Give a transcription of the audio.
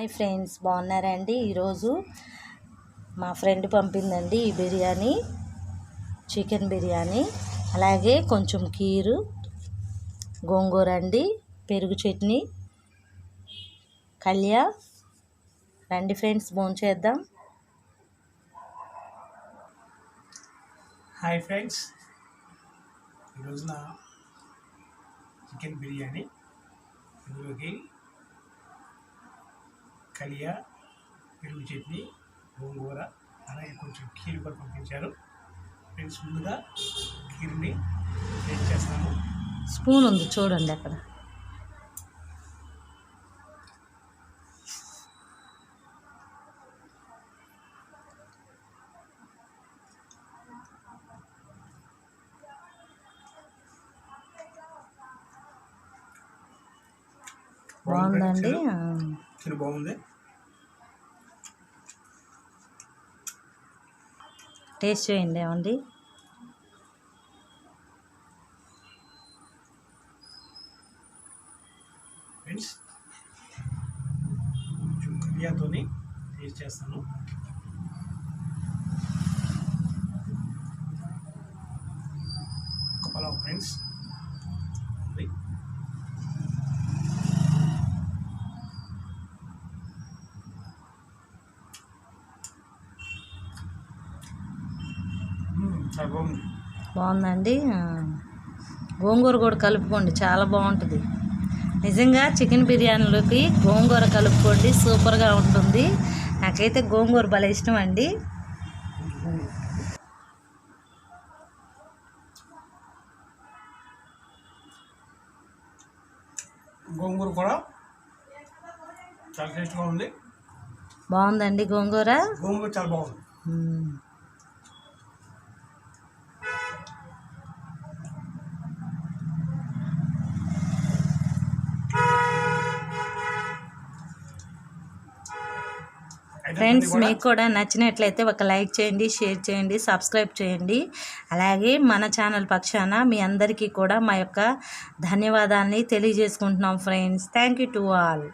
Hi friends బాగున్నారండి? ఈరోజు మా ఫ్రెండ్ పంపిందండి ఈ బిర్యానీ చికెన్ బిర్యానీ. అలాగే కొంచెం కీరు గోంగూర అండి పెరుగు చట్నీ కళ్యా రండి ఫ్రెండ్స్ భోంచేద్దాం. హాయ్ ఫ్రెండ్స్ ఈరోజున చికెన్ బిర్యానీ. కలియా పెరుగు చట్నీ గోంగూర అలాగే కొంచెం కీరు కూడా పంపించారు. ఫ్రెండ్స్ ముందుగా కీరుని టేస్ట్ చేస్తాము. స్పూన్ ఉంది చూడండి అక్కడ. బాగుందండి. బాగుంది. టేస్ట్ చేయండి ఏమండి? ఫ్రెండ్స్ కొంచెం కలియాతోని టేస్ట్ చేస్తాను. ఒక పలావ్ ఫ్రెండ్స్ ఇది. మ్మ్, చాలా బాగుంది బాగుందండి. గోంగూర కూడా కలుపుకోండి చాలా బాగుంటుంది. నిజంగా చికెన్ బిర్యానీలోకి గోంగూర కలుపుకోండి సూపర్గా ఉంటుంది. నాకైతే గోంగూర భలే ఇష్టం అండి. గోంగూర కూడా చాలా టేస్ట్గా ఉంది. బాగుందండి గోంగూర. గోంగూర చాలా బాగుంది. ఫ్రెండ్స్ మీకు కూడా నచ్చినట్లయితే ఒక లైక్ చేయండి షేర్ చేయండి సబ్స్క్రైబ్ చేయండి. అలాగే మన ఛానల్ పక్షాన మీ అందరికీ కూడా మా యొక్క ధన్యవాదాన్ని తెలియజేసుకుంటున్నాం friends thank you to all